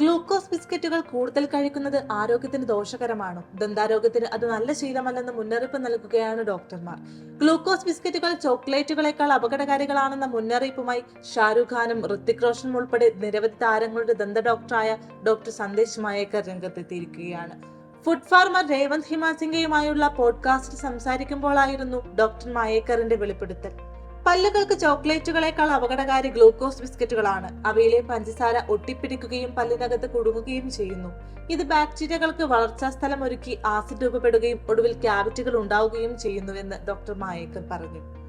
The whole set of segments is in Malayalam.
ഗ്ലൂക്കോസ് ബിസ്ക്കറ്റുകൾ കൂടുതൽ കഴിക്കുന്നത് ആരോഗ്യത്തിന് ദോഷകരമാണ്? ദന്താരോഗ്യത്തിന് അത് നല്ല ശീലമല്ലെന്ന് മുന്നറിയിപ്പ് നൽകുകയാണ് ഡോക്ടർമാർ. ഗ്ലൂക്കോസ് ബിസ്ക്കറ്റുകൾ ചോക്ലേറ്റുകളെക്കാൾ അപകടകാരികളാണെന്ന മുന്നറിയിപ്പുമായി ഷാരൂഖ് ഖാനും ഋത്തിക് റോഷനും ഉൾപ്പെടെ നിരവധി താരങ്ങളുടെ ദന്ത ഡോക്ടറായ ഡോക്ടർ സന്ദേശ് മായേക്കർ രംഗത്തെത്തിയിരിക്കുകയാണ്. ഫുഡ് ഫാർമർ രേവന്ത് ഹിമാസിംഗയുമായുള്ള പോഡ്കാസ്റ്റ് സംസാരിക്കുമ്പോഴായിരുന്നു ഡോക്ടർ മായേക്കറിന്റെ വെളിപ്പെടുത്തൽ. പല്ലുകൾക്ക് ചോക്ലേറ്റുകളെക്കാൾ അപകടകാരി ഗ്ലൂക്കോസ് ബിസ്ക്കറ്റുകളാണ്. അവയിലെ പഞ്ചസാര ഒട്ടിപ്പിടിക്കുകയും പല്ലിനകത്ത് കുടുങ്ങുകയും ചെയ്യുന്നു. ഇത് ബാക്ടീരിയകൾക്ക് വളർച്ചാ സ്ഥലം ഒരുക്കി ആസിഡ് രൂപപ്പെടുകയും ഒടുവിൽ ക്യാവിറ്റികൾ ഉണ്ടാവുകയും ചെയ്യുന്നുവെന്ന് ഡോക്ടർ മായേക്കർ പറഞ്ഞു.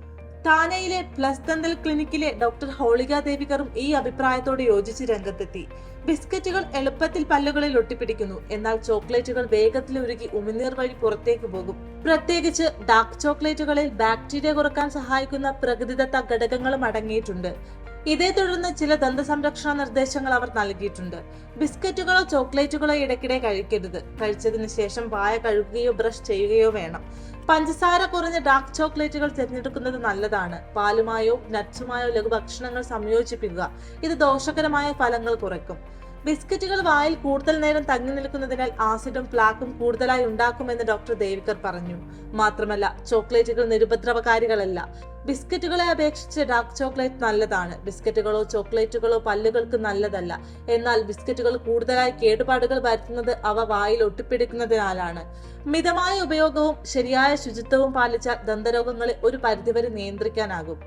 താനെയിലെ പ്ലസ് ദന്തൽ ക്ലിനിക്കിലെ ഡോക്ടർ ഹോളിക ദേവികറും ഈ അഭിപ്രായത്തോട് യോജിച്ച് രംഗത്തെത്തി. ബിസ്ക്കറ്റുകൾ എളുപ്പത്തിൽ പല്ലുകളിൽ ഒട്ടിപ്പിടിക്കുന്നു. എന്നാൽ ചോക്ലേറ്റുകൾ വേഗത്തിൽ ഉരുകി ഉമിനീർ വഴി പുറത്തേക്ക് പോകും. പ്രത്യേകിച്ച് ഡാർക്ക് ചോക്ലേറ്റുകളിൽ ബാക്ടീരിയ കുറയ്ക്കാൻ സഹായിക്കുന്ന പ്രകൃതിദത്ത ഘടകങ്ങളും അടങ്ങിയിട്ടുണ്ട്. ഇതേ തുടർന്ന് ചില ദന്ത സംരക്ഷണ നിർദ്ദേശങ്ങൾ അവർ നൽകിയിട്ടുണ്ട്. ബിസ്ക്കറ്റുകളോ ചോക്ലേറ്റുകളോ ഇടയ്ക്കിടെ കഴിക്കരുത്. കഴിച്ചതിന് ശേഷം വായ കഴുകുകയോ ബ്രഷ് ചെയ്യുകയോ വേണം. പഞ്ചസാര കുറഞ്ഞ ഡാർക്ക് ചോക്ലേറ്റുകൾ തിരഞ്ഞെടുക്കുന്നത് നല്ലതാണ്. പാലുമായോ നട്ട്സുമായോ ലഘുഭക്ഷണങ്ങൾ സംയോജിപ്പിക്കുക. ഇത് ദോഷകരമായ ഫലങ്ങൾ കുറയ്ക്കും. ബിസ്ക്കറ്റുകൾ വായിൽ കൂടുതൽ നേരം തങ്ങി നിൽക്കുന്നതിനാൽ ആസിഡും പ്ലാക്കും കൂടുതലായി ഉണ്ടാക്കുമെന്ന് ഡോക്ടർ ദേവികർ പറഞ്ഞു. മാത്രമല്ല ചോക്ലേറ്റുകൾ നിരുപദ്രവകാരികളല്ല. ബിസ്ക്കറ്റുകളെ അപേക്ഷിച്ച് ഡാർക്ക് ചോക്ലേറ്റ് നല്ലതാണ്. ബിസ്ക്കറ്റുകളോ ചോക്ലേറ്റുകളോ പല്ലുകൾക്ക് നല്ലതല്ല. എന്നാൽ ബിസ്ക്കറ്റുകൾ കൂടുതലായി കേടുപാടുകൾ വരുത്തുന്നത് അവ വായിൽ ഒട്ടിപ്പിടിക്കുന്നതിനാലാണ്. മിതമായ ഉപയോഗവും ശരിയായ ശുചിത്വവും പാലിച്ചാൽ ദന്തരോഗങ്ങളെ ഒരു പരിധിവരെ നിയന്ത്രിക്കാനാകും.